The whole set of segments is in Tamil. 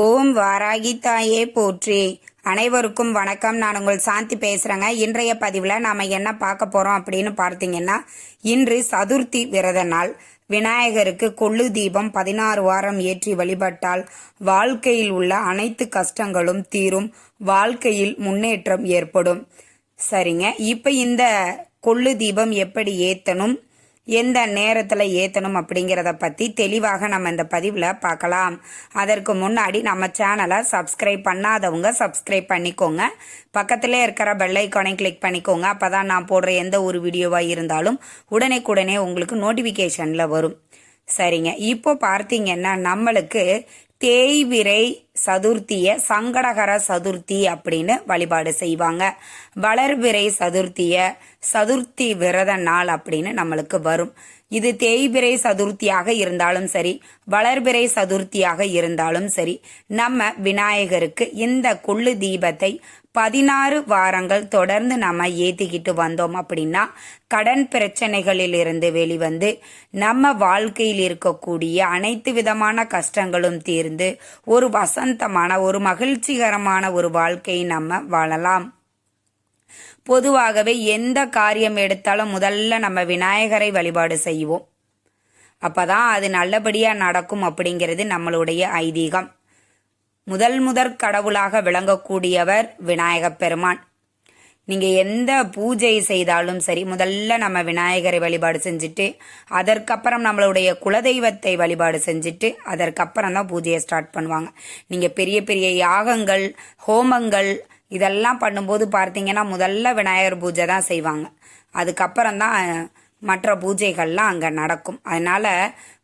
ஓம் வாராகி தாயே போற்றி. அனைவருக்கும் வணக்கம். நான் உங்கள் சாந்தி பேசுகிறேங்க இன்றைய பதிவில் நாம் என்ன பார்க்க போகிறோம் அப்படின்னு பார்த்தீங்கன்னா இன்று சதுர்த்தி விரத நாள். விநாயகருக்கு கொள்ளு தீபம் பதினாறு வாரம் ஏற்றி வழிபட்டால் வாழ்க்கையில் உள்ள அனைத்து கஷ்டங்களும் தீரும். வாழ்க்கையில் முன்னேற்றம் ஏற்படும். சரிங்க. இப்போ இந்த கொள்ளு தீபம் எப்படி ஏற்றணும் எந்த நேரத்தில் ஏற்றணும் அப்படிங்கிறத பற்றி தெளிவாக நம்ம இந்த பதிவில் பார்க்கலாம். அதற்கு முன்னாடி நம்ம சேனலை சப்ஸ்கிரைப் பண்ணாதவங்க சப்ஸ்கிரைப் பண்ணிக்கோங்க. பக்கத்திலே இருக்கிற பெல்லைக்கானை கிளிக் பண்ணிக்கோங்க. அப்போ தான் நான் போடுற எந்த ஒரு வீடியோவாக இருந்தாலும் உடனே உங்களுக்கு நோட்டிஃபிகேஷனில் வரும். சரிங்க. இப்போ பார்த்தீங்கன்னா நம்மளுக்கு தேய்விரை சதுர்த்தியை சங்கடகர சதுர்த்தி அப்படின்னு வழிபாடு செய்வாங்க. வளர்பிறை சதுர்த்தியை சதுர்த்தி விரத நாள் அப்படின்னு நம்மளுக்கு வரும். இது தேய்பிறை சதுர்த்தியாக இருந்தாலும் சரி வளர்பிறை சதுர்த்தியாக இருந்தாலும் சரி நம்ம விநாயகருக்கு இந்த கொள்ளு தீபத்தை பதினாறு வாரங்கள் தொடர்ந்து நம்ம ஏத்திக்கிட்டு வந்தோம் அப்படின்னா கடன் பிரச்சனைகளில் இருந்து வெளிவந்து நம்ம வாழ்க்கையில் இருக்கக்கூடிய அனைத்து விதமான கஷ்டங்களும் தீர்ந்து ஒரு வசந்தமான ஒரு மகிழ்ச்சிகரமான ஒரு வாழ்க்கையை நம்ம வாழலாம். பொதுவாகவே எந்த காரியம் எடுத்தாலும் முதல்ல நம்ம விநாயகரை வழிபாடு செய்வோம். அப்பதான் அது நல்லபடியா நடக்கும் அப்படிங்கிறது நம்மளுடைய ஐதீகம். முதல் முதற் கடவுளாக விளங்கக்கூடியவர் விநாயகப் பெருமான். நீங்கள் எந்த பூஜை செய்தாலும் சரி முதல்ல நம்ம விநாயகரை வழிபாடு செஞ்சுட்டு அதற்கப்புறம் நம்மளுடைய குலதெய்வத்தை வழிபாடு செஞ்சுட்டு அதற்கப்புறம் தான் பூஜையை ஸ்டார்ட் பண்ணுவாங்க. நீங்கள் பெரிய பெரிய யாகங்கள் ஹோமங்கள் இதெல்லாம் பண்ணும்போது பார்த்தீங்கன்னா முதல்ல விநாயகர் பூஜை தான் செய்வாங்க. அதுக்கப்புறம் தான் மற்ற பூஜைகள்லாம் அங்கே நடக்கும். அதனால்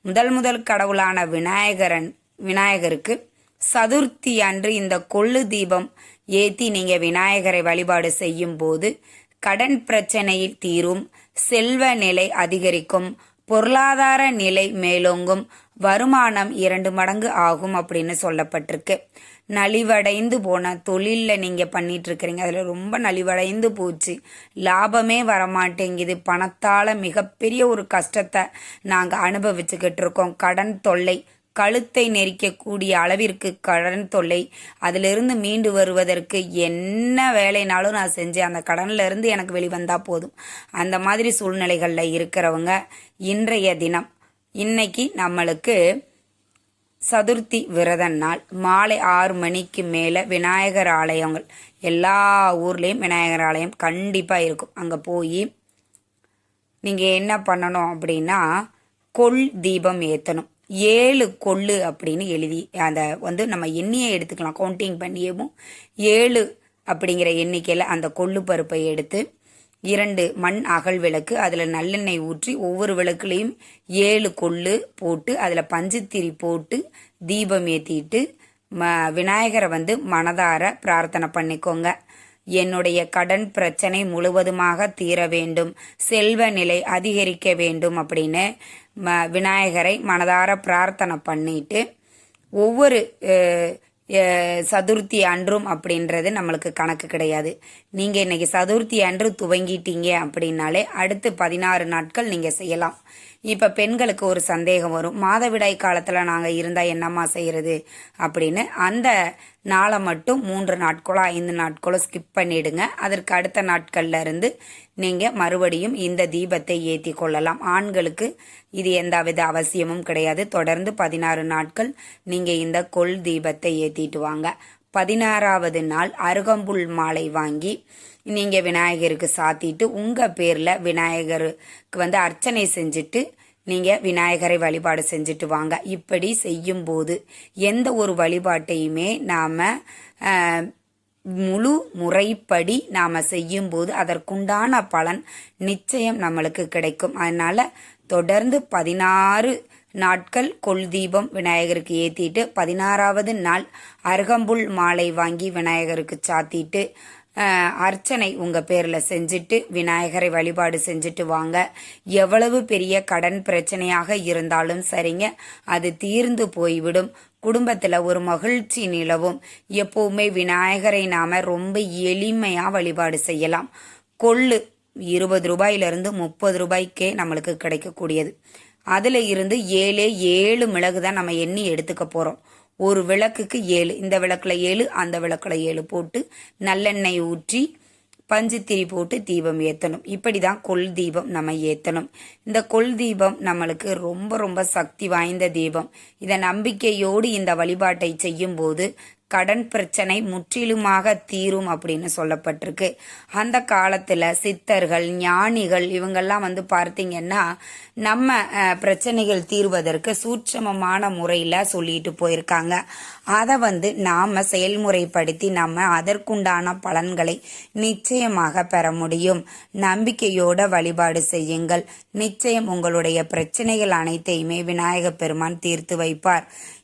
முதல் முதல் கடவுளான விநாயகரன் விநாயகருக்கு சதுர்த்தி அன்று இந்த கொள்ளு தீபம் ஏத்தி நீங்க விநாயகரை வழிபாடு செய்யும் போது கடன் பிரச்சனையில் தீரும் செல்வ நிலை அதிகரிக்கும் பொருளாதார நிலை மேலோங்கும் வருமானம் இரண்டு மடங்கு ஆகும் அப்படின்னு சொல்லப்பட்டிருக்கு. நலிவடைந்து போன தொழிலில் நீங்கள் பண்ணிட்டு இருக்கிறீங்க அதில் ரொம்ப நலிவடைந்து போச்சு. லாபமே வரமாட்டேங்குது. பணத்தால் மிகப்பெரிய ஒரு கஷ்டத்தை நாங்கள் அனுபவிச்சுக்கிட்டு இருக்கோம் கடன் தொல்லை கழுத்தை நெரிக்கக்கூடிய அளவிற்கு கடன் தொல்லை. அதிலிருந்து மீண்டு வருவதற்கு என்ன வேலைனாலும் நான் செஞ்சேன். அந்த கடன்லேருந்து எனக்கு வெளிவந்தால் போதும். அந்த மாதிரி சூழ்நிலைகளில் இருக்கிறவங்க இன்றைய தினம். இன்னைக்கு நம்மளுக்கு சதுர்த்தி விரத நாள். மாலை ஆறு மணிக்கு மேலே விநாயகர் ஆலயங்கள். எல்லா ஊர்லேயும் விநாயகர் ஆலயம் கண்டிப்பாக இருக்கும். அங்கே போய் நீங்கள் என்ன பண்ணணும் அப்படின்னா கொள் தீபம் ஏற்றணும் ஏழு கொள்ளு அப்படின்னு எழுதி அந்த வந்து நம்ம எண்ணியை எடுத்துக்கலாம். கவுண்டிங் பண்ணியவும் ஏழு அப்படிங்கிற எண்ணிக்கையில் அந்த கொள்ளு பருப்பை எடுத்து இரண்டு மண் அகல் விளக்கு அதில் நல்லெண்ணெய் ஊற்றி ஒவ்வொரு விளக்குலேயும் ஏழு கொள்ளு போட்டு அதில் பஞ்சுத்திரி போட்டு தீபம் ஏற்றிட்டு ம விநாயகரை வந்து மனதார பிரார்த்தனை பண்ணிக்கோங்க. என்னுடைய கடன் பிரச்சனை முழுவதுமாக தீர வேண்டும். செல்வ நிலை அதிகரிக்க வேண்டும் அப்படின்னு ம விநாயகரை மனதார பிரார்த்தனை பண்ணிட்டு ஒவ்வொரு சதுர்த்தி அன்றும் அப்படின்றது நம்மளுக்கு கணக்கு கிடையாது. நீங்கள் இன்னைக்கு சதுர்த்தி அன்று துவங்கிட்டீங்க அப்படின்னாலே அடுத்து பதினாறு நாட்கள் நீங்கள் செய்யலாம். இப்போ பெண்களுக்கு ஒரு சந்தேகம் வரும். மாதவிடாய் காலத்தில் நாங்கள் இருந்தால் என்னம்மா செய்கிறது அப்படின்னு அந்த நாளை மட்டும் மூன்று நாட்களோ ஐந்து நாட்களோ ஸ்கிப் பண்ணிடுங்க. அதற்கு அடுத்த நாட்கள்ல இருந்து நீங்கள் மறுபடியும் இந்த தீபத்தை ஏற்றி கொள்ளலாம். ஆண்களுக்கு இது எந்தவித அவசியமும் கிடையாது. தொடர்ந்து பதினாறு நாட்கள் நீங்கள் இந்த கொள் தீபத்தை ஏற்றிட்டு வாங்க. பதினாறாவது நாள் அருகம்புல் மாலை வாங்கி நீங்கள் விநாயகருக்கு சாத்திட்டு உங்கள் பேரில் விநாயகருக்கு வந்து அர்ச்சனை செஞ்சுட்டு நீங்கள் விநாயகரை வழிபாடு செஞ்சுட்டு வாங்க. இப்படி செய்யும்போது எந்த ஒரு வழிபாட்டையுமே நாம் முழு முறைப்படி நாம் செய்யும்போது அதற்குண்டான பலன் நிச்சயம் நம்மளுக்கு கிடைக்கும். அதனால் தொடர்ந்து பதினாறு நாட்கள் கொள் தீபம் விநாயகருக்கு ஏற்றிட்டு பதினாறாவது நாள் அருகம்புல் மாலை வாங்கி விநாயகருக்கு சாத்திட்டு அர்ச்சனை உங்கள் பேரில் செஞ்சுட்டு விநாயகரை வழிபாடு செஞ்சுட்டு வாங்க. எவ்வளவு பெரிய கடன் பிரச்சனையாக இருந்தாலும் சரிங்க. அது தீர்ந்து போய்விடும். குடும்பத்தில் ஒரு மகிழ்ச்சி நிலவும். எப்போவுமே விநாயகரை நாம ரொம்ப எளிமையாக வழிபாடு செய்யலாம். கொள்ளு இருபது ரூபாயிலிருந்து முப்பது ரூபாய்க்கே நம்மளுக்கு கிடைக்கக்கூடியது. அதில் இருந்து ஏழே ஏழு மிளகு தான் நம்ம எண்ணி எடுத்துக்க போகிறோம் ஒரு விளக்குக்கு ஏழு. இந்த விளக்குல ஏழு அந்த விளக்கில் ஏழு போட்டு நல்லெண்ணெய் ஊற்றி பஞ்சுத்திரி போட்டு தீபம் ஏற்றணும் இப்படி தான் கொல் தீபம் நம்ம ஏற்றணும் இந்த கொல் தீபம் நம்மளுக்கு ரொம்ப ரொம்ப சக்தி வாய்ந்த தீபம். இதை நம்பிக்கையோடு இந்த வழிபாட்டை செய்யும்போது கடன் பிரச்சனை முற்றிலுமாக தீரும் அப்படின்னு சொல்லப்பட்டிருக்கு. அந்த காலத்தில் சித்தர்கள் ஞானிகள் இவங்கெல்லாம் வந்து பார்த்தீங்கன்னா நம்ம பிரச்சனைகள் தீர்வதற்கு சூட்சமமான முறையில் சொல்லிட்டு போயிருக்காங்க. அதை வந்து நாம் செயல்முறைப்படுத்தி நம்ம அதற்குண்டான பலன்களை நிச்சயமாக பெற முடியும். நம்பிக்கையோட வழிபாடு செய்யுங்கள். நிச்சயம் உங்களுடைய பிரச்சனைகள் அனைத்தையுமே விநாயக பெருமான் தீர்த்து வைப்பார்.